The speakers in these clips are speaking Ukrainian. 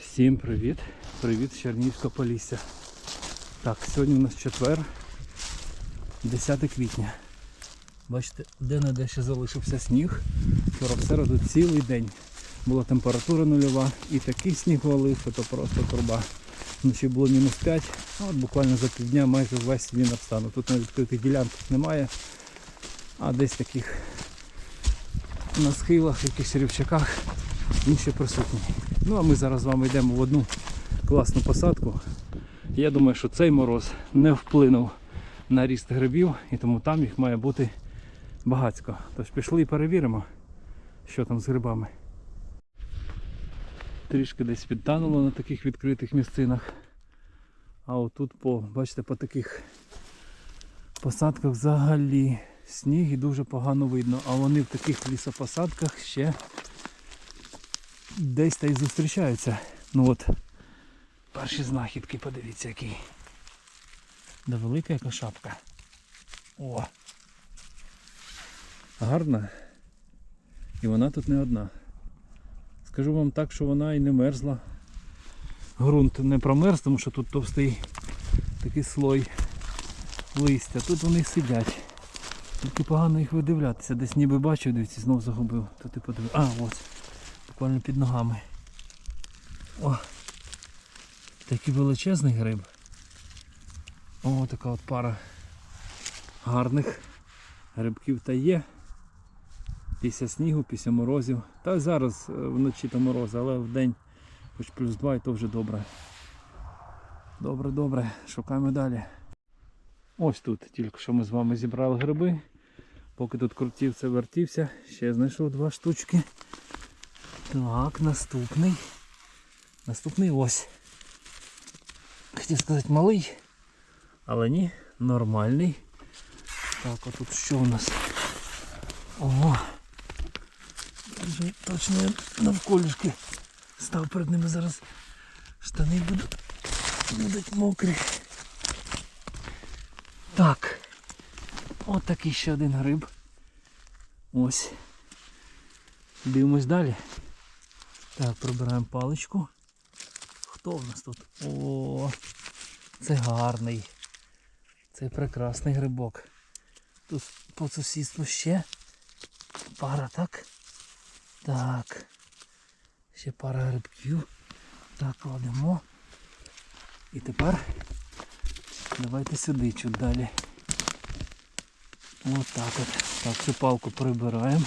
Всім привіт! Привіт з Чернігівського Полісся. Так, сьогодні у нас четвер, 10 квітня. Бачите, де-не-де ще залишився сніг. Вчора в середу цілий день. Була температура нульова і такий сніг валив, що то просто труба. Вночі було мінус 5, а от буквально за півдня майже весь він обстану. Тут на відкритих ділянках немає, а десь таких на схилах, якихось рівчаках він ще присутній. Ну а ми зараз з вами йдемо в одну класну посадку. Я думаю, що цей мороз не вплинув на ріст грибів, і тому там їх має бути багацько. Тож пішли і перевіримо, що там з грибами. Трішки десь підтануло на таких відкритих місцинах. А отут по, бачите, по таких посадках взагалі сніг і дуже погано видно. А вони в таких лісопосадках ще десь та й зустрічаються. Ну от, перші знахідки, подивіться які. Да велика яка шапка. О! Гарна. І вона тут не одна. Скажу вам так, що вона і не мерзла. Грунт не промерз, тому що тут товстий такий слой листя. Тут вони сидять. Тільки погано їх видивлятися. Десь ніби бачив, дивіться, знов загубив. Тут і подивив. А, ось. Буквально під ногами. О! Такий величезний гриб. О, така от пара гарних грибків та є. Після снігу, після морозів. Та зараз е, вночі то морози, але в день хоч плюс два і то вже добре. Добре, добре, шукаємо далі. Ось тут тільки що ми з вами зібрали гриби. Поки тут крутівся, вертівся, ще знайшов два штучки. Так, наступний. Наступний ось. Хотів сказати малий, але ні, нормальний. Так, а тут що у нас? Ого. Вже точно навколішки став перед ними зараз. Штани будуть, будуть мокрі. Так. От такий ще один гриб. Ось. Дивимось далі. Так, прибираємо паличку. Хто в нас тут? О, це гарний. Це прекрасний грибок. Тут по сусідству ще пара, так? Так. Ще пара грибків. Так, кладемо. І тепер давайте сюди чуть далі. Ось так от. Так, цю палку прибираємо.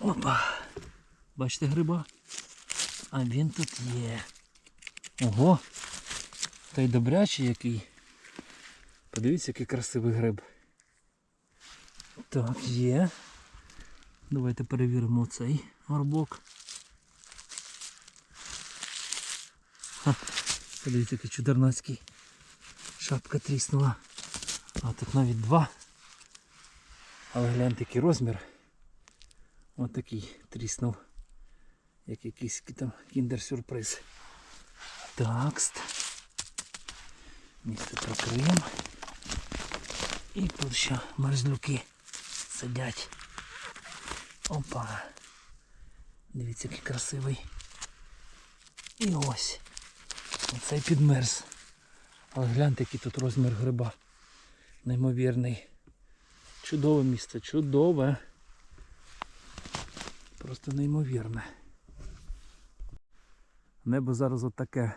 Опа. Бачите гриба? А він тут є. Ого! Та й добрячий який. Подивіться, який красивий гриб. Так, є. Давайте перевіримо цей горбок. Ха, подивіться, який чудернацький. Шапка тріснула. А тут навіть два. Але гляньте, який розмір. Ось такий тріснув. Як якийсь там кіндер-сюрприз. Такст. Місце прикриємо. І тут ще мерзлюки сидять. Опа. Дивіться, який красивий. І ось. Оцей підмерз. Але гляньте, який тут розмір гриба. Неймовірний. Чудове місце, чудове. Просто неймовірне. Небо зараз от таке.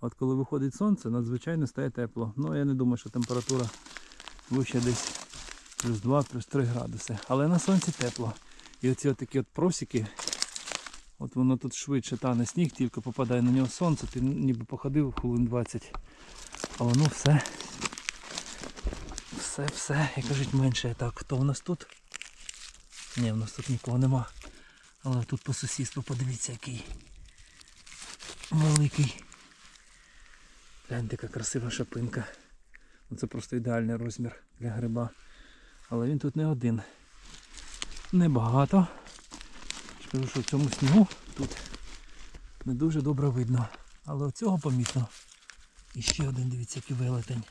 От коли виходить сонце, надзвичайно стає тепло. Ну я не думаю, що температура вище десь плюс 2, плюс 3 градуси. Але на сонці тепло. І оці от такі от просіки, от воно тут швидше тане сніг, тільки попадає на нього сонце, ти ніби походив хвилин 20. А воно все. Все, все, як кажуть, менше. Так, хто у нас тут? Ні, у нас тут нікого нема. Але тут по сусідству подивіться який великий. Гляньте, яка красива шапинка. Ну, Це просто ідеальний розмір для гриба. Але він тут не один. Небагато. Скажу, що в цьому снігу тут не дуже добре видно. Але оцього помітно. І ще один, дивіться, який велетень.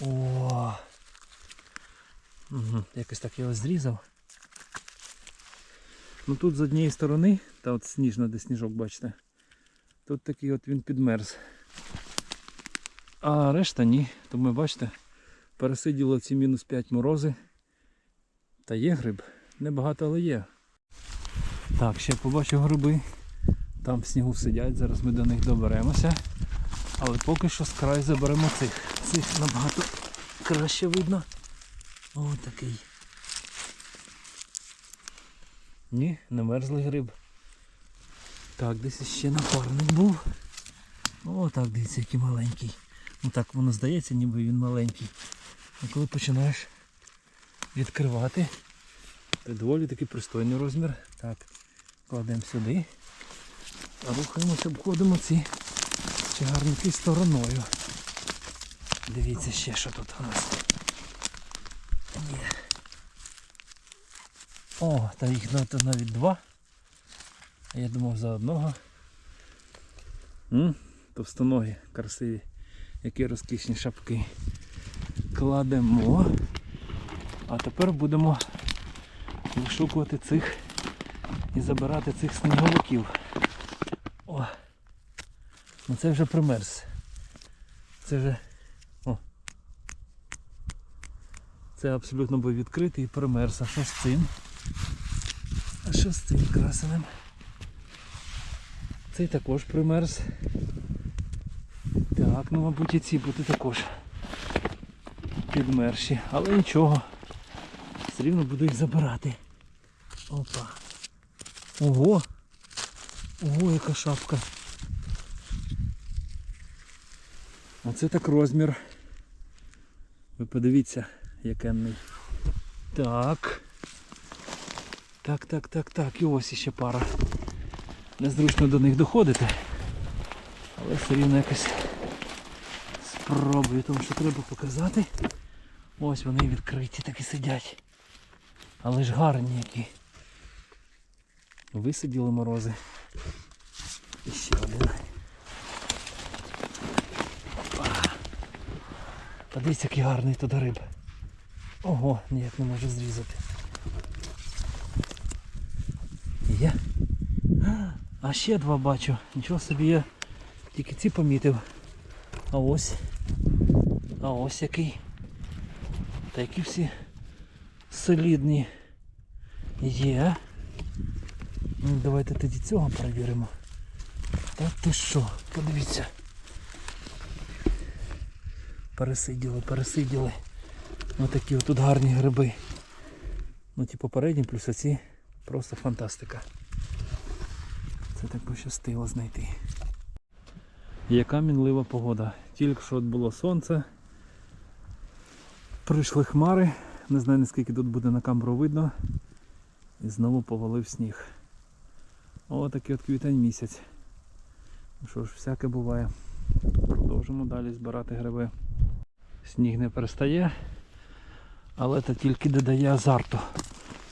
О! Угу. Якось так я його зрізав. Ну тут з однієї сторони, та от сніжна, де сніжок, бачите. Тут такий от він підмерз. А решта ні. Тому бачите, пересиділо ці мінус 5 морози. Та є гриб. Небагато, але є. Так, ще побачив гриби. Там в снігу сидять, зараз ми до них доберемося. Але поки що з краю заберемо цих. Цих набагато краще видно. О, такий. Ні, не мерзлий гриб. Так, десь ще напарник був. О, так, дивіться, який маленький. Ну так воно здається, ніби він маленький. А коли починаєш відкривати, то доволі такий пристойний розмір. Так, кладемо сюди. А рухаємося, обходимо ці чагарники стороною. Дивіться ще, що тут у нас. Є. О, та їх на- навіть два. А я думав за одного. М? Товстоногі, красиві. Які розкішні шапки. Кладемо. А тепер будемо вишукувати цих і забирати цих сніговиків. О! Ну це вже примерз. Це вже. О. Це абсолютно був відкритий і примерз. А що з цим? Що з цим красеним? Цей також примерз. Так, ну мабуть і ці бути також підмерші. Але нічого. Все рівно буду їх забирати. Опа. Ого! Ого, яка шапка. Оце так розмір. Ви подивіться, якенний. Так. Так, так, так, так. І ось іще пара. Незручно до них доходити. Але все рівно якось спробую, тому що треба показати. Ось вони відкриті, так і сидять. Але ж гарні які. Висиділи морози. І ще один. Подивіться, який гарний тут гриб. Ого, ніяк не можу зрізати. Є. А ще два бачу. Нічого собі я тільки ці помітив. А ось. А ось який. Та які всі солідні є. Ну, давайте тоді цього перевіримо. Та ти що? Подивіться. Пересиділи, пересиділи. Ось такі отут гарні гриби. Ну ті попередні, плюс оці просто фантастика. Це так пощастило знайти. Яка мінлива погода. Тільки що от було сонце. Прийшли хмари. Не знаю наскільки тут буде на камеру видно. І знову повалив сніг. О, такий от квітень місяць. Ну Що ж, всяке буває. Продовжимо далі збирати гриби. Сніг не перестає, але це тільки додає азарту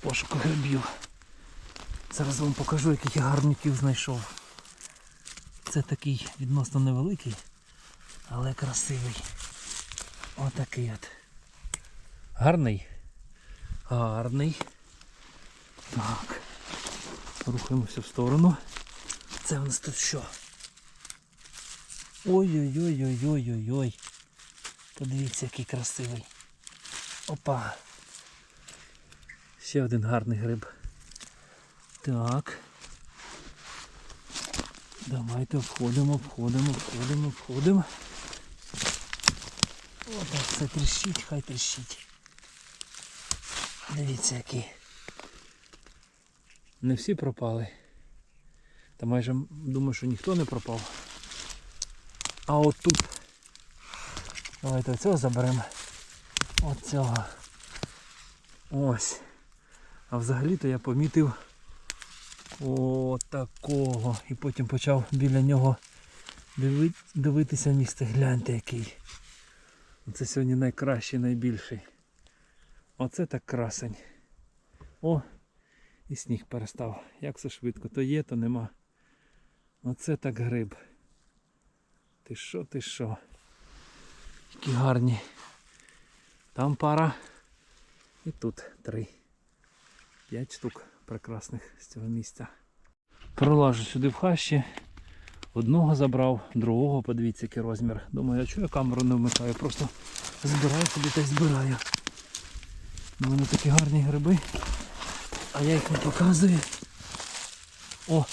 пошуку грибів. Зараз вам покажу, яких я гарників знайшов. Це такий відносно невеликий, але красивий. Отакий от. Гарний. Гарний. Так. Рухаємося в сторону. Це в нас тут що? Ой-ой-ой-ой-ой-ой-ой. Подивіться, який красивий. Опа. Ще один гарний гриб. Так. Давайте обходимо, обходимо, обходимо, обходимо. Отак все тріщить, хай тріщить. Дивіться які. Не всі пропали. Та майже думаю, що ніхто не пропав. А от тут. Давайте оцього заберемо. Оцього. Ось. А взагалі-то я помітив о такого. І потім почав біля нього диви- дивитися місце. Гляньте який. Це сьогодні найкращий, найбільший. Оце так красень. О, і сніг перестав. Як все швидко. То є, то нема. Оце так гриб. Ти що, ти що? Які гарні. Там пара. І тут три. П'ять штук прекрасних з цього місця. Пролажу сюди в хащі. Одного забрав, другого, подивіться, який розмір. Думаю, а чого я камеру не вмикаю? Просто збираю собі та й збираю. У мене такі гарні гриби, а я їх не показую. О!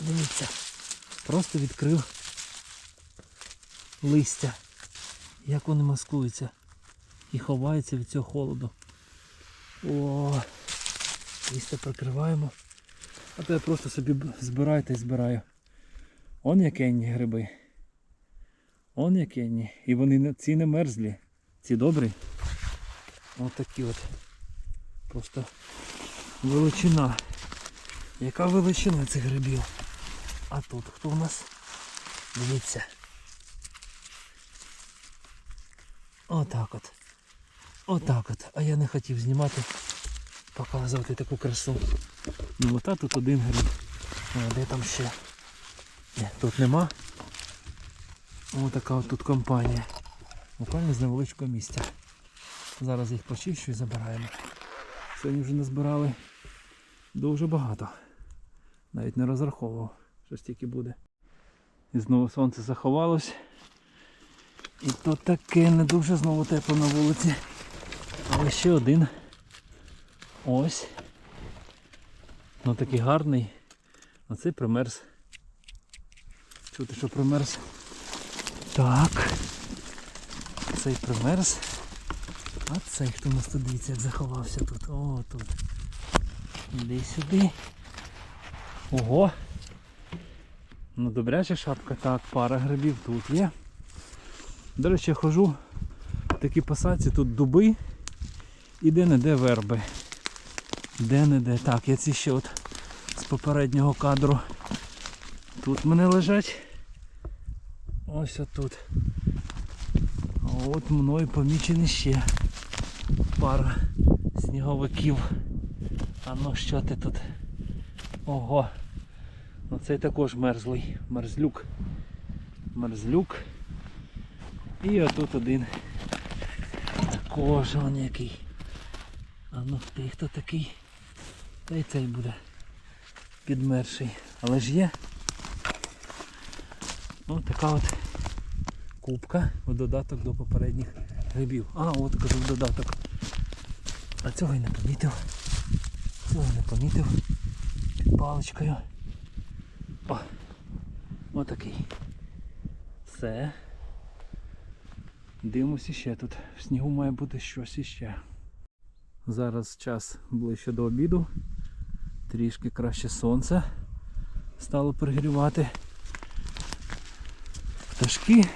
Дивіться. Просто відкрив листя. Як вони маскуються і ховаються від цього холоду. О, листя прикриваємо. А то я просто собі збираю та й збираю. Он якенні гриби. Он якенні. І вони ці не мерзлі. Ці добрі. Ось такі от. Просто величина. Яка величина цих грибів? А тут хто у нас? Дивіться. Отак от. Отак от. А я не хотів знімати, показувати таку красу. Ну ота тут один гриб. А де там ще? Ні, тут нема. Ось така от тут компанія. Буквально з невеличкого місця. Зараз їх почищу і забираємо. Сьогодні вже назбирали дуже багато. Навіть не розраховував, що стільки буде. І знову сонце заховалось. І то таке не дуже знову тепло на вулиці. Але ще один. Ось. Ну такий гарний. Оцей примерз. Чути, що примерз. Так. Цей примерз. А цей хто у нас тут дивіться, як заховався тут. О, тут. Іди сюди. Ого. Ну добряча шапка. Так, пара грибів тут є. До речі, я хожу в такій посадці, тут дуби і де-не-де верби. Де-не-де. Так, я ці ще от з попереднього кадру. Тут мене лежать. Ось отут. От мною помічені ще пара сніговиків. А ну що ти тут? Ого. Ну цей також мерзлий. Мерзлюк. Мерзлюк. І отут один. Також он який. А ну ти хто такий? Та й цей буде підмерший. Але ж є. Ось така от кубка в додаток до попередніх грибів. А, от кажу в додаток. А цього й не помітив. Цього не помітив. Під паличкою. О! Отакий. Все. Дивимося ще тут. В снігу має бути щось іще. Зараз час ближче до обіду. Трішки краще сонце стало пригрівати. Пташки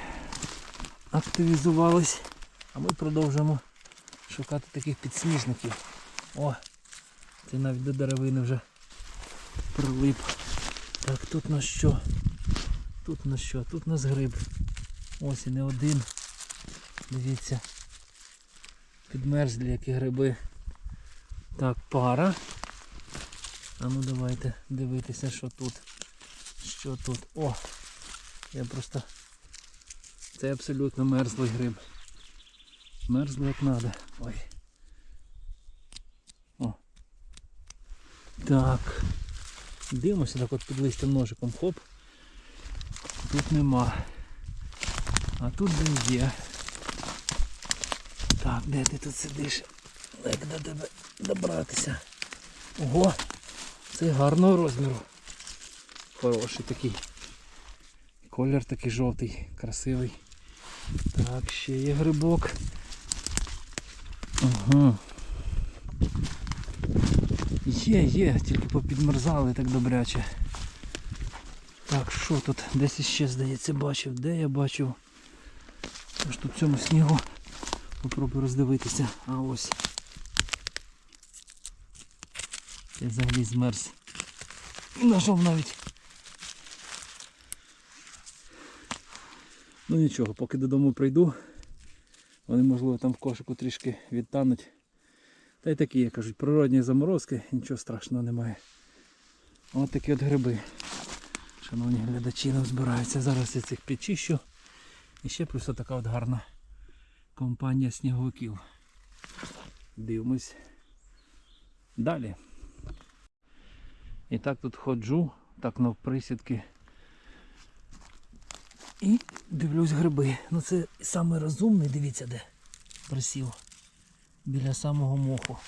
активізувались, а ми продовжуємо шукати таких підсніжників. О, це навіть до деревини вже прилип. Так, тут на що? Тут на що? Тут нас гриб. Ось і не один. Дивіться. Підмерзлі які гриби. Так, пара. А ну давайте дивитися, що тут. Що тут. О! Я просто... Це абсолютно мерзлий гриб. Мерзлий як треба. Ой. О. Так. Дивимося так от під листям ножиком. Хоп. Тут нема. А тут де є. Так, де ти тут сидиш? Як до тебе добратися? Ого! Це гарного розміру. Хороший такий. Колір такий жовтий, красивий. Так, ще є грибок. Ага. Є, є, тільки попідмерзали так добряче. Так, що тут? Десь іще, здається, бачив. Де я бачив? Аж тут в цьому снігу. Попробую роздивитися. А ось. Я взагалі змерз. І знайшов навіть. Ну нічого, поки додому прийду, вони можливо там в кошику трішки відтануть. Та й такі, як кажуть, природні заморозки, нічого страшного немає. Ось такі от гриби. Шановні глядачі нам збираються. Зараз я цих підчищу. І ще плюс така от гарна компанія сніговиків. Дивимось. Далі. І так тут ходжу, так навприсідки. І дивлюсь гриби. Ну це саме розумний, дивіться де присів. Біля самого моху.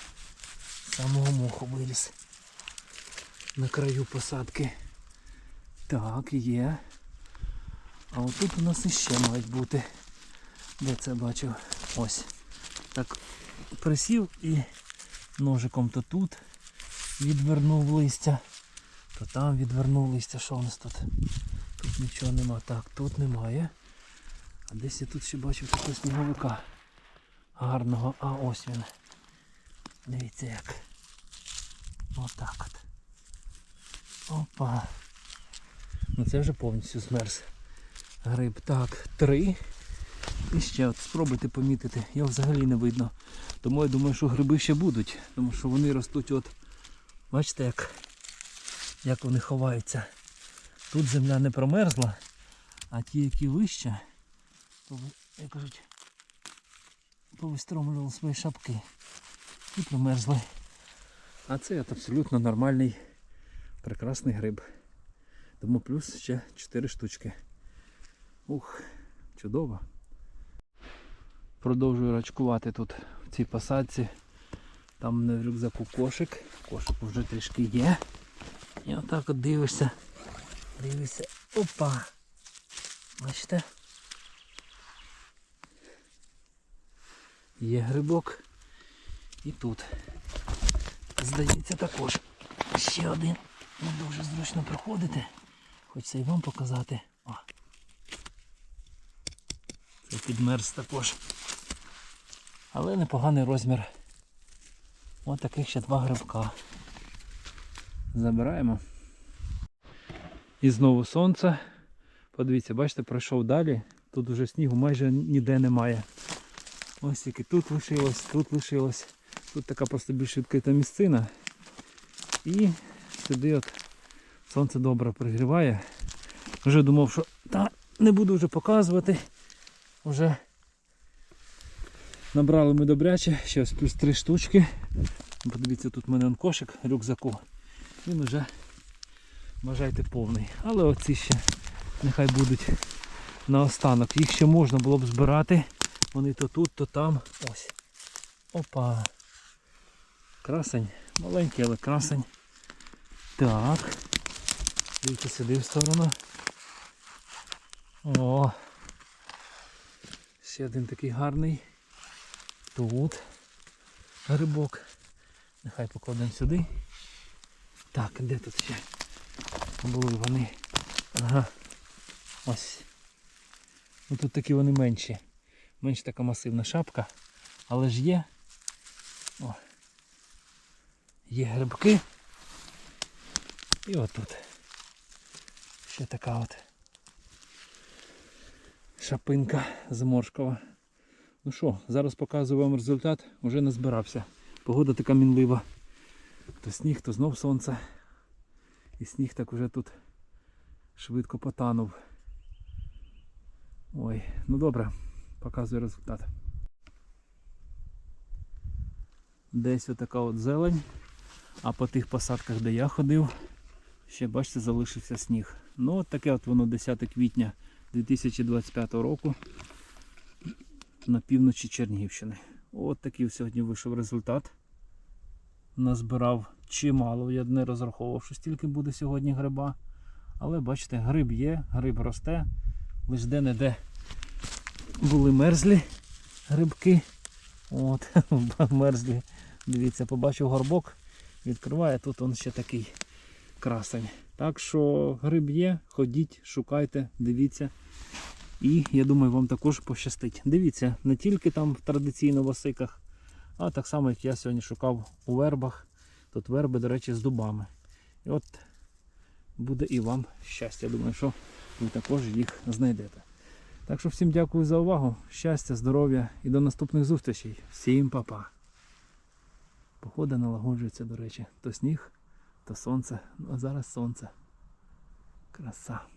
Самого моху виліз. На краю посадки. Так, є. А отут у нас іще мають бути. Де це бачив? Ось. Так присів і ножиком то тут відвернув листя, то там відвернув листя. Що у нас тут? Тут нічого нема. Так, тут немає. А десь я тут ще бачив такого сніговика гарного. А ось він. Дивіться як. Отак от. Опа. Ну це вже повністю змерз. Гриб. Так, три. І ще от спробуйте помітити, його взагалі не видно. Тому я думаю, що гриби ще будуть, тому що вони ростуть от. Бачите, як, як вони ховаються. Тут земля не промерзла, а ті, які вище, як кажуть, повистромлювали свої шапки і промерзли. А це абсолютно нормальний, прекрасний гриб. Тому плюс ще 4 штучки. Ух, чудово. Продовжую рачкувати тут в цій посадці. Там на рюкзаку кошик. Кошик вже трішки є. І отак от дивишся. Дивишся. Опа! Бачите? Є грибок. І тут. Здається також. Ще один. Не дуже зручно проходити. Хочеться і вам показати. О. Це підмерз також. Але непоганий розмір. Ось таких ще два грибка. Забираємо. І знову сонце. Подивіться, бачите, пройшов далі. Тут уже снігу майже ніде немає. Ось тільки тут лишилось, тут лишилось. Тут така просто більш відкрита місцина. І сюди от сонце добре пригріває. Вже думав, що та не буду вже показувати. Вже набрали ми добряче, ще ось плюс три штучки. Подивіться, тут в мене кошик рюкзаку. Він уже, вважайте, повний. Але оці ще нехай будуть наостанок. Їх ще можна було б збирати. Вони то тут, то там. Ось. Опа. Красень. Маленький, але красень. Так. Дивіться сюди в сторону. О. Ще один такий гарний. Тут грибок. Нехай покладемо сюди. Так, де тут ще? Були вони. Ага. Ось. Ну тут такі вони менші. Менш така масивна шапка. Але ж є. О. Є грибки. І отут. Ще така от шапинка зморшкова. Ну що, зараз показую вам результат. Уже назбирався. Погода така мінлива. То сніг, то знов сонце. І сніг так уже тут швидко потанув. Ой, ну добре, показую результат. Десь отака от зелень. А по тих посадках, де я ходив, ще бачите, залишився сніг. Ну от таке от воно 10 квітня 2025 року на півночі Чернігівщини. От такий сьогодні вийшов результат. Назбирав чимало, я не розраховував, що стільки буде сьогодні гриба. Але бачите, гриб є, гриб росте. Лиш де-не-де були мерзлі грибки. От, мерзлі. Дивіться, побачив горбок, відкриває, тут он ще такий красень. Так що гриб є, ходіть, шукайте, дивіться. І я думаю, вам також пощастить. Дивіться, не тільки там традиційно в осиках, а так само, як я сьогодні шукав у вербах. Тут верби, до речі, з дубами. І от буде і вам щастя. Думаю, що ви також їх знайдете. Так що всім дякую за увагу. Щастя, здоров'я і до наступних зустрічей. Всім па-па. Погода налагоджується, до речі. То сніг, то сонце. Ну а зараз сонце. Краса.